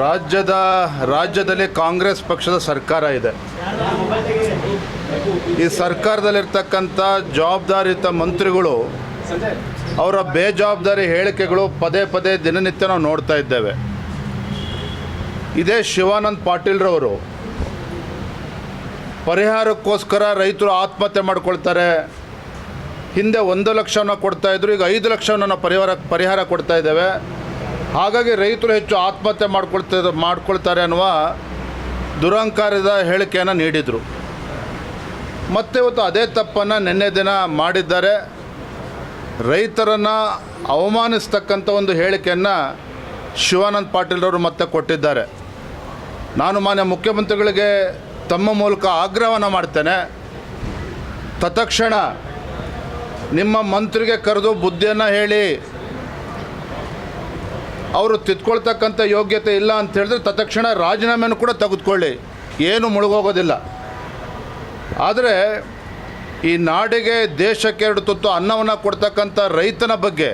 ರಾಜ್ಯದ, ರಾಜ್ಯದಲ್ಲಿ ಕಾಂಗ್ರೆಸ್ ಪಕ್ಷದ ಸರ್ಕಾರ ಇದೆ. ಈ ಸರ್ಕಾರದಲ್ಲಿರ್ತಕ್ಕಂಥ ಜವಾಬ್ದಾರಿಯುತ ಮಂತ್ರಿಗಳು, ಅವರ ಬೇಜವಾಬ್ದಾರಿ ಹೇಳಿಕೆಗಳು ಪದೇ ಪದೇ ದಿನನಿತ್ಯ ನಾವು ನೋಡ್ತಾ ಇದ್ದೇವೆ. ಇದೇ ಶಿವಾನಂದ್ ಪಾಟೀಲ್ರವರು, ಪರಿಹಾರಕ್ಕೋಸ್ಕರ ರೈತರು ಆತ್ಮಹತ್ಯೆ ಮಾಡ್ಕೊಳ್ತಾರೆ. ಹಿಂದೆ ಒಂದು ಲಕ್ಷವನ್ನು ಕೊಡ್ತಾ ಇದ್ರು, ಈಗ ಐದು ಲಕ್ಷವನ್ನು ಪರಿಹಾರ ಪರಿಹಾರ ಕೊಡ್ತಾ ಇದ್ದೇವೆ. ಹಾಗಾಗಿ ರೈತರು ಹೆಚ್ಚು ಆತ್ಮಹತ್ಯೆ ಮಾಡ್ಕೊಳ್ತಾ ಮಾಡ್ಕೊಳ್ತಾರೆ ಅನ್ನುವ ದುರಹಂಕಾರದ ಹೇಳಿಕೆಯನ್ನು ನೀಡಿದರು. ಮತ್ತೆ ಇವತ್ತು ಅದೇ ತಪ್ಪನ್ನು ನಿನ್ನೆ ದಿನ ಮಾಡಿದ್ದಾರೆ. ರೈತರನ್ನು ಅವಮಾನಿಸ್ತಕ್ಕಂಥ ಒಂದು ಹೇಳಿಕೆಯನ್ನು ಶಿವಾನಂದ ಪಾಟೀಲ್ರವರು ಮತ್ತೆ ಕೊಟ್ಟಿದ್ದಾರೆ. ನಾನು ಮಾನ್ಯ ಮುಖ್ಯಮಂತ್ರಿಗಳಿಗೆ ತಮ್ಮ ಮೂಲಕ ಆಗ್ರಹವನ್ನು ಮಾಡ್ತೇನೆ. ತತ್ಕ್ಷಣ ನಿಮ್ಮ ಮಂತ್ರಿಗೆ ಕರೆದು ಬುದ್ಧಿಯನ್ನು ಹೇಳಿ ಅವರು ತಿದ್ಕೊಳ್ತಕ್ಕಂಥ ಯೋಗ್ಯತೆ ಇಲ್ಲ ಅಂತ ಹೇಳಿದ್ರೆ ತತ್ಕ್ಷಣ ರಾಜೀನಾಮೆಯನ್ನು ಕೂಡ ತೆಗೆದುಕೊಳ್ಳಿ. ಏನು ಮುಳುಗೋಗೋದಿಲ್ಲ. ಆದರೆ ಈ ನಾಡಿಗೆ ದೇಶಕ್ಕೆ ಎರಡು ತುತ್ತು ಅನ್ನವನ್ನು ಕೊಡ್ತಕ್ಕಂಥ ರೈತನ ಬಗ್ಗೆ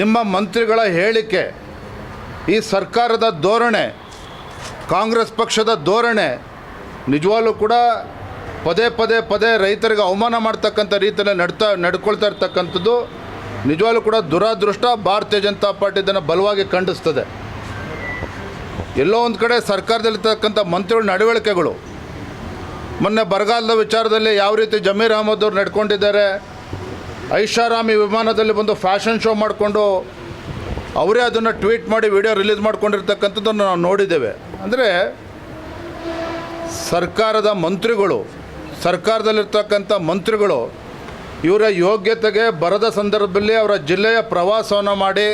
ನಿಮ್ಮ ಮಂತ್ರಿಗಳ ಹೇಳಿಕೆ, ಈ ಸರ್ಕಾರದ ಧೋರಣೆ, ಕಾಂಗ್ರೆಸ್ ಪಕ್ಷದ ಧೋರಣೆ, ನಿಜವಾಗ್ಲೂ ಕೂಡ ಪದೇ ಪದೇ ಪದೇ ರೈತರಿಗೆ ಅವಮಾನ ಮಾಡ್ತಕ್ಕಂಥ ರೀತಿಯಲ್ಲಿ ನಡ್ತಾ ನಡ್ಕೊಳ್ತಾ ಇರ್ತಕ್ಕಂಥದ್ದು ನಿಜವಾಗ್ಲೂ ಕೂಡ ದುರಾದೃಷ್ಟ ಭಾರತೀಯ ಜನತಾ ಪಾರ್ಟಿ ಇದನ್ನು ಬಲವಾಗಿ ಖಂಡಿಸ್ತದೆ. ಎಲ್ಲೋ ಒಂದು ಕಡೆ ಸರ್ಕಾರದಲ್ಲಿರ್ತಕ್ಕಂಥ ಮಂತ್ರಿಗಳ ನಡವಳಿಕೆಗಳು. ಮೊನ್ನೆ ಬರಗಾಲದ ವಿಚಾರದಲ್ಲಿ ಯಾವ ರೀತಿ ಜಮೀರ್ ಅಹಮದ್ ಅವ್ರು ನಡ್ಕೊಂಡಿದ್ದಾರೆ, ಐಷಾರಾಮಿ ವಿಮಾನದಲ್ಲಿ ಬಂದು ಫ್ಯಾಷನ್ ಶೋ ಮಾಡಿಕೊಂಡು ಅವರೇ ಅದನ್ನು ಟ್ವೀಟ್ ಮಾಡಿ ವಿಡಿಯೋ ರಿಲೀಸ್ ಮಾಡ್ಕೊಂಡಿರ್ತಕ್ಕಂಥದ್ದನ್ನು ನಾವು ನೋಡಿದ್ದೇವೆ. ಅಂದರೆ ಸರ್ಕಾರದ ಮಂತ್ರಿಗಳು, ಸರ್ಕಾರದಲ್ಲಿರ್ತಕ್ಕಂಥ ಮಂತ್ರಿಗಳು ಇವರ ಯೋಗ್ಯತೆಗೆ ಬರದ ಸಂದರ್ಭದಲ್ಲಿ ಅವರ ಜಿಲ್ಲೆಯ ಪ್ರವಾಸವನ್ನು ಮಾಡಿ,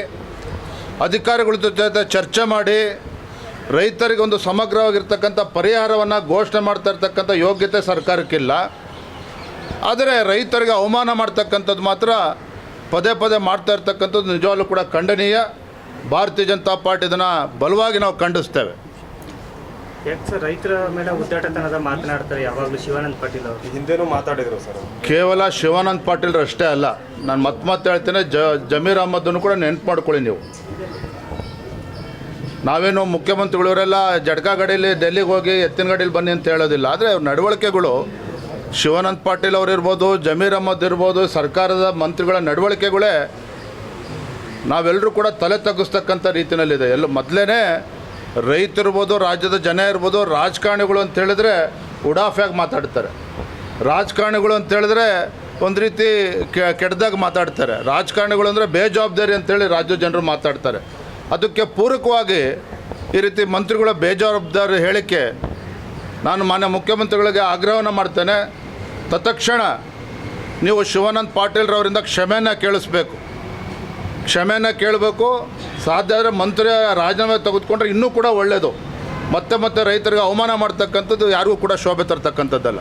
ಅಧಿಕಾರಿಗಳ ಜೊತೆ ಚರ್ಚೆ ಮಾಡಿ, ರೈತರಿಗೆ ಒಂದು ಸಮಗ್ರವಾಗಿರ್ತಕ್ಕಂಥ ಪರಿಹಾರವನ್ನು ಘೋಷಣೆ ಮಾಡ್ತಾ ಇರ್ತಕ್ಕಂಥ ಯೋಗ್ಯತೆ ಸರ್ಕಾರಕ್ಕಿಲ್ಲ. ಆದರೆ ರೈತರಿಗೆ ಅವಮಾನ ಮಾಡ್ತಕ್ಕಂಥದ್ದು ಮಾತ್ರ ಪದೇ ಪದೇ ಮಾಡ್ತಾ ಇರ್ತಕ್ಕಂಥದ್ದು ನಿಜವಾಗ್ಲೂ ಕೂಡ ಖಂಡನೀಯ. ಭಾರತೀಯ ಜನತಾ ಪಾರ್ಟಿ ಇದನ್ನು ಬಲವಾಗಿ ನಾವು ಖಂಡಿಸ್ತೇವೆ. ರೈತರ ಮೇಲೆ ಉದ್ದಾಟತನದ ಮಾತನಾಡ್ತಾರೆ ಯಾವಾಗಲೂ ಶಿವಾನಂದ ಪಾಟೀಲ್ ಅವರು? ಹಿಂದೆನೂ ಮಾತಾಡಿದ್ರು ಸರ್ ಕೇವಲ ಶಿವಾನಂದ್ ಪಾಟೀಲ್ರು ಅಷ್ಟೇ ಅಲ್ಲ ನಾನು ಮತ್ ಮತ್ತೆ ಹೇಳ್ತೇನೆ ಜ ಜಮೀರ್ ಅಹಮದನ್ನು ಕೂಡ ನೆನ್ಪು ಮಾಡ್ಕೊಳ್ಳಿ ನೀವು. ನಾವೇನು ಮುಖ್ಯಮಂತ್ರಿಗಳವರೆಲ್ಲ ಜಡ್ಕಾ ಗಾಡೀಲಿ ಡೆಲ್ಲಿಗೆ ಹೋಗಿ ಎತ್ತಿನ ಗಾಡೀಲಿ ಬನ್ನಿ ಅಂತ ಹೇಳೋದಿಲ್ಲ. ಆದರೆ ಅವ್ರ ನಡವಳಿಕೆಗಳು ಶಿವಾನಂದ್ ಪಾಟೀಲ್ ಅವರು ಇರ್ಬೋದು ಜಮೀರ್ ಅಹಮದ್ ಇರ್ಬೋದು ಸರ್ಕಾರದ ಮಂತ್ರಿಗಳ ನಡವಳಿಕೆಗಳೇ ನಾವೆಲ್ಲರೂ ಕೂಡ ತಲೆ ತಗ್ಗಿಸ್ತಕ್ಕಂಥ ರೀತಿಯಲ್ಲಿದೆ ಎಲ್ಲ ಮೊದಲೇ ರೈತರಿರ್ಬೋದು ರಾಜ್ಯದ ಜನ ಇರ್ಬೋದು, ರಾಜಕಾರಣಿಗಳು ಅಂತ ಹೇಳಿದ್ರೆ ಉಡಾಫಿಯಾಗಿ ಮಾತಾಡ್ತಾರೆ. ರಾಜಕಾರಣಿಗಳು ಅಂತ ಹೇಳಿದ್ರೆ ಒಂದು ರೀತಿ ಕೆಟ್ಟದಾಗ ಮಾತಾಡ್ತಾರೆ. ರಾಜಕಾರಣಿಗಳು ಅಂದರೆ ಬೇಜವಾಬ್ದಾರಿ ಅಂತೇಳಿ ರಾಜ್ಯ ಜನರು ಮಾತಾಡ್ತಾರೆ. ಅದಕ್ಕೆ ಪೂರಕವಾಗಿ ಈ ರೀತಿ ಮಂತ್ರಿಗಳ ಬೇಜವಾಬ್ದಾರಿ ಹೇಳಿಕೆ ನಾನು ಮಾನ್ಯ ಮುಖ್ಯಮಂತ್ರಿಗಳಿಗೆ ಆಗ್ರಹವನ್ನು ಮಾಡ್ತೇನೆ. ತತ್ಕ್ಷಣ ನೀವು ಶಿವಾನಂದ್ ಪಾಟೀಲ್ರವರಿಂದ ಕ್ಷಮೆಯನ್ನು ಕೇಳಿಸ್ಬೇಕು. ಕ್ಷಮೆಯನ್ನು ಕೇಳಬೇಕು. ಸಾಧ್ಯ ಆದರೆ ಮಂತ್ರಿ ರಾಜೀನಾಮೆ ತೆಗೆದುಕೊಂಡ್ರೆ ಇನ್ನೂ ಕೂಡ ಒಳ್ಳೆಯದು ಮತ್ತೆ ಮತ್ತೆ ರೈತರಿಗೆ ಅವಮಾನ ಮಾಡ್ತಕ್ಕಂಥದ್ದು ಯಾರಿಗೂ ಕೂಡ ಶೋಭೆ ತರ್ತಕ್ಕಂಥದ್ದಲ್ಲ